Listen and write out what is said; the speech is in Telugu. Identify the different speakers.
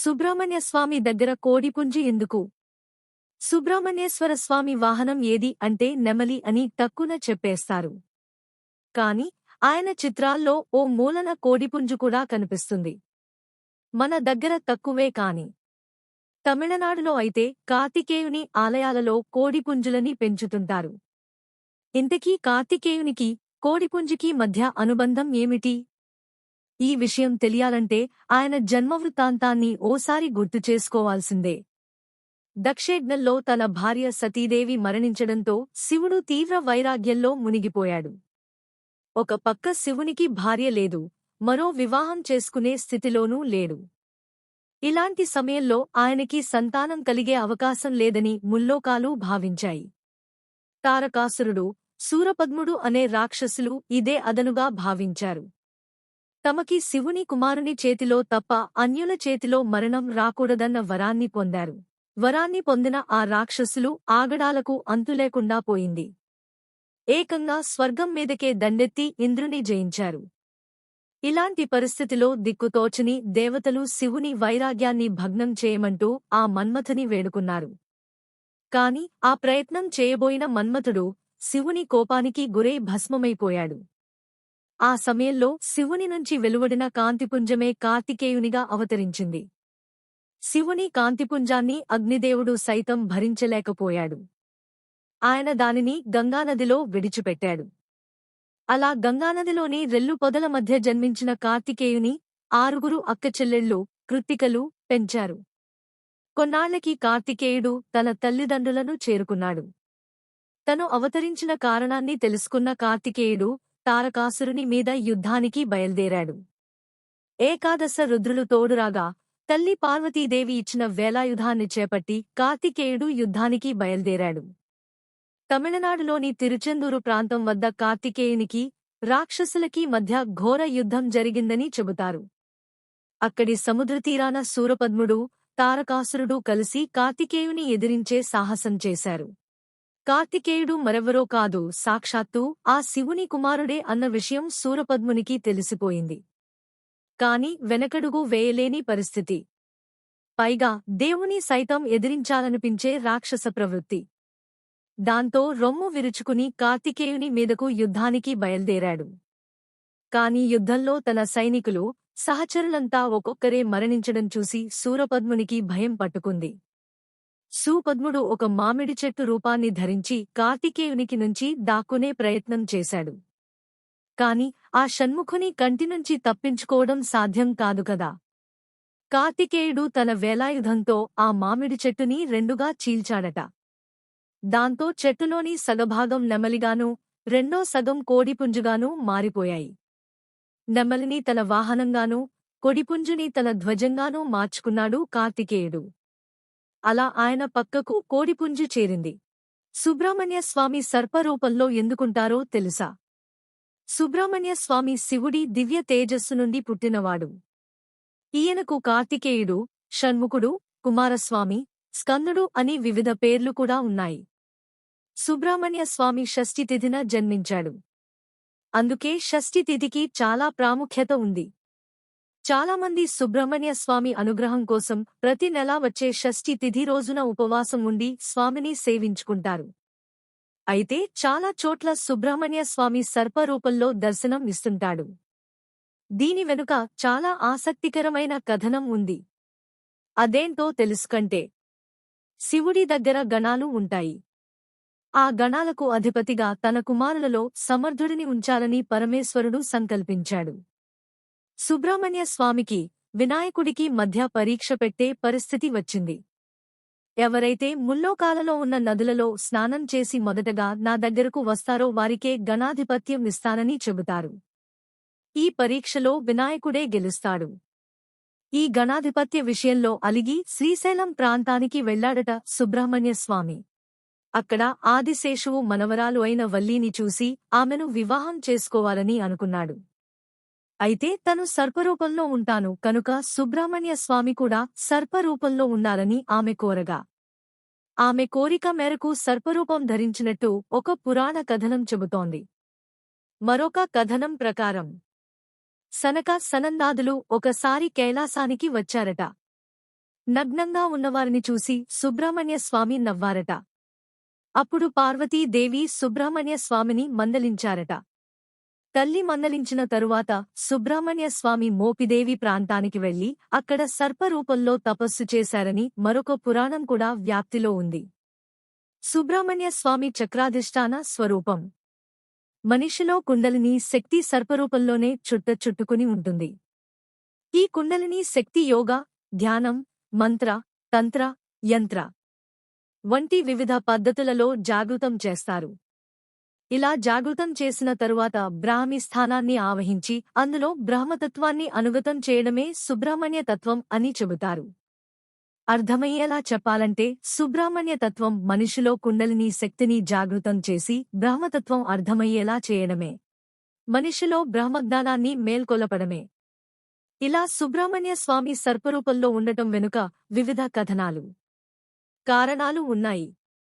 Speaker 1: సుబ్రహ్మణ్యస్వామి దగ్గర కోడిపుంజి ఎందుకు? సుబ్రహ్మణ్యేశ్వర స్వామి వాహనం ఏది అంటే నెమలి అని తక్కున చెప్పేస్తారు. కాని ఆయన చిత్రాల్లో ఓ మూలన కోడిపుంజు కూడా కనిపిస్తుంది. మన దగ్గర తక్కువే కాని. తమిళనాడులో అయితే కార్తికేయుని ఆలయాలలో కోడిపుంజులని పెంచుతుంటారు. ఇంతకీ కార్తికేయునికి కోడిపుంజుకి మధ్య అనుబంధం ఏమిటి? ఈ విషయం తెలియాలంటే ఆయన జన్మవృత్తాంతాన్ని ఓసారి గుర్తు చేసుకోవాల్సిందే. దక్షేజ్ఞల్లో తన భార్య సతీదేవి మరణించడంతో శివుడు తీవ్ర వైరాగ్యంలో మునిగిపోయాడు. ఒక పక్క శివునికి భార్య లేదు మరో వివాహం చేసుకునే స్థితిలోనూ లేడు. ఇలాంటి సమయంలో ఆయనకి సంతానం కలిగే అవకాశం లేదని ముల్లోకాలు భావించాయి. తారకాసురుడు సూరపద్ముడు అనే రాక్షసులు ఇదే అదనుగా భావించారు. తమకి శివుని కుమారుని చేతిలో తప్ప అన్యుల చేతిలో మరణం రాకూడదన్న వరాన్ని పొందారు. వరాన్ని పొందిన ఆ రాక్షసులు ఆగడాలకు అంతులేకుండా పోయింది. ఏకంగా స్వర్గం మీదకే దండెత్తి ఇంద్రుని జయించారు. ఇలాంటి పరిస్థితిలో దిక్కుతోచని దేవతలు శివుని వైరాగ్యాన్ని భగ్నం చేయమంటూ ఆ మన్మథని వేడుకున్నారు. కాని ఆ ప్రయత్నం చేయబోయిన మన్మథుడు శివుని కోపానికి గురై భస్మమైపోయాడు. ఆ సమయంలో శివుని నుంచి వెలువడిన కాంతిపుంజమే కార్తికేయునిగా అవతరించింది. శివుని కాంతిపుంజాన్ని అగ్నిదేవుడు సైతం భరించలేకపోయాడు. ఆయన దానిని గంగానదిలో విడిచిపెట్టాడు. అలా గంగానదిలోని రెల్లు పొదల మధ్య జన్మించిన కార్తికేయుని ఆరుగురు అక్కచెల్లెళ్ళు కృత్తికలు పెంచారు. కొన్నాళ్ళకి కార్తికేయుడు తన తల్లిదండ్రులను చేరుకున్నాడు. తను అవతరించిన కారణాన్ని తెలుసుకున్న కార్తికేయుడు తారకాసురుని మీద యుద్ధానికి బయల్దేరాడు. ఏకాదశ రుద్రులు తోడురాగా తల్లి పార్వతీదేవి ఇచ్చిన వేలాయుధాన్ని చేపట్టి కార్తికేయుడు యుద్ధానికి బయల్దేరాడు. తమిళనాడులోని తిరుచెందూరు ప్రాంతం వద్ద కార్తికేయునికి రాక్షసులకి మధ్య ఘోర యుద్ధం జరిగిందని చెబుతారు. అక్కడి సముద్రతీరాన సూరపద్ముడు తారకాసురుడు కలిసి కార్తికేయుని ఎదిరించే సాహసం చేశారు. కార్తికేయుడు మరెవరో కాదు సాక్షాత్తు ఆ శివుని కుమారుడే అన్న విషయం సూరపద్మునికి తెలిసిపోయింది. కాని వెనకడుగు వేయలేని పరిస్థితి. పైగా దేవుని సైతం ఎదిరించాలనిపించే రాక్షస ప్రవృత్తి. దాంతో రొమ్ము విరుచుకుని కార్తికేయుని మీదకు యుద్ధానికి బయల్దేరాడు. కాని యుద్ధంలో తన సైనికులు సహచరులంతా ఒక్కొక్కరే మరణించడం చూసి సూరపద్మునికి భయం పట్టుకుంది. సూపద్ముడు ఒక మామిడి చెట్టు రూపాన్ని ధరించి కార్తికేయునికి నుంచి దాక్కునే ప్రయత్నం చేశాడు. కాని ఆ షణ్ముఖుని కంటినుంచి తప్పించుకోవడం సాధ్యం కాదు కదా. కార్తికేయుడు తన వేలాయుధంతో ఆ మామిడి చెట్టుని రెండుగా చీల్చాడట. దాంతో చెట్టులోని సగభాగం నెమలిగానూ రెండో సగం కోడిపుంజుగానూ మారిపోయాయి. నెమలిని తన వాహనంగానూ కొడిపుంజుని తన ధ్వజంగానూ మార్చుకున్నాడు కార్తికేయుడు. అలా ఆయన పక్కకు కోడిపుంజు చేరింది. సుబ్రహ్మణ్య స్వామి సర్పరూపంలో ఎందుకుంటారో తెలుసా? సుబ్రహ్మణ్య స్వామి శివుడి దివ్య తేజస్సు నుండి పుట్టినవాడు. ఈయనకు కార్తికేయుడు షణ్ముఖుడు కుమారస్వామి స్కందుడు అని వివిధ పేర్లు కూడా ఉన్నాయి. సుబ్రహ్మణ్య స్వామి షష్ఠి తిథిన జన్మించాడు. అందుకే షష్ఠి తిథికి చాలా ప్రాముఖ్యత ఉంది. చాలామంది సుబ్రహ్మణ్య స్వామి అనుగ్రహం కోసం ప్రతి నెలా వచ్చే షష్ఠి తిథి రోజున ఉపవాసం ఉండి స్వామిని సేవించుకుంటారు. అయితే చాలా చోట్ల సుబ్రహ్మణ్య స్వామి సర్పరూపంలో దర్శనం ఇస్తుంటాడు. దీని వెనుక చాలా ఆసక్తికరమైన కథనం ఉంది. అదేంటో తెలుసుకంటే శివుడి దగ్గర గణాలు ఉంటాయి. ఆ గణాలకు అధిపతిగా తన కుమారులలో సమర్థుడిని ఉంచాలని పరమేశ్వరుడు సంకల్పించాడు. సుబ్రహ్మణ్య స్వామికి వినాయకుడికి మధ్య పరీక్ష పెట్టే పరిస్థితి వచ్చింది. ఎవరైతే ముల్లోకాలలో ఉన్న నదులలో స్నానం చేసి మొదటగా నా దగ్గరకు వస్తారో వారికే గణాధిపత్యం ఇస్తానని చెబుతారు. ఈ పరీక్షలో వినాయకుడే గెలుస్తాడు. ఈ గణాధిపత్య విషయంలో అలిగి శ్రీశైలం ప్రాంతానికి వెళ్ళాడట సుబ్రహ్మణ్య స్వామి. అక్కడ ఆదిశేషువు మనవరాలు అయిన వల్లీని చూసి ఆమెను వివాహం చేసుకోవాలని అనుకున్నాడు. అయితే తను సర్పరూపంలో ఉంటాను కనుక సుబ్రహ్మణ్య స్వామి కూడా సర్పరూపంలో ఉన్నారని ఆమె కోరగా. ఆమె కోరిక మేరకు సర్పరూపం ధరించినట్టు ఒక పురాణ కథనం చెబుతోంది. మరొక కథనం ప్రకారం. సనక సనందాదులు ఒకసారి కైలాసానికి వచ్చారట. నగ్నంగా ఉన్నవారిని చూసి సుబ్రహ్మణ్య స్వామి నవ్వారట. అప్పుడు పార్వతీదేవి సుబ్రహ్మణ్య స్వామిని మందలించారట. తల్లి మందలించిన తరువాత సుబ్రహ్మణ్య స్వామి మోపిదేవి ప్రాంతానికి వెళ్ళి అక్కడ సర్పరూపంలో తపస్సు చేశారని మరొక పురాణం కూడా వ్యాప్తిలో ఉంది. సుబ్రహ్మణ్య స్వామి చక్రాధిష్టాన స్వరూపం. మనిషిలో కుండలిని శక్తి సర్పరూపంలోనే చుట్ట చుట్టుకుని ఉంటుంది. ఈ కుండలిని శక్తి యోగ ధ్యానం మంత్ర తంత్ర యంత్ర వంటి వివిధ పద్ధతులలో జాగృతం చేస్తారు. ఇలా జాగృతం చేసిన తరువాత బ్రాహ్మి స్థానాన్ని ఆవహించి అందులో బ్రహ్మతత్వాన్ని అనుగతం చేయడమే సుబ్రహ్మణ్య తత్వం అని చెబుతారు. అర్థమయ్యేలా చెప్పాలంటే సుబ్రహ్మణ్య తత్వం మనిషిలో కుండలిని శక్తిని జాగృతం చేసి బ్రహ్మతత్వం అర్థమయ్యేలా చేయడమే. మనిషిలో బ్రహ్మజ్ఞానాన్ని మేల్కొలపడమే. ఇలా సుబ్రహ్మణ్య స్వామి సర్పరూపంలో ఉండటం వెనుక వివిధ కథనాలు కారణాలు ఉన్నాయి.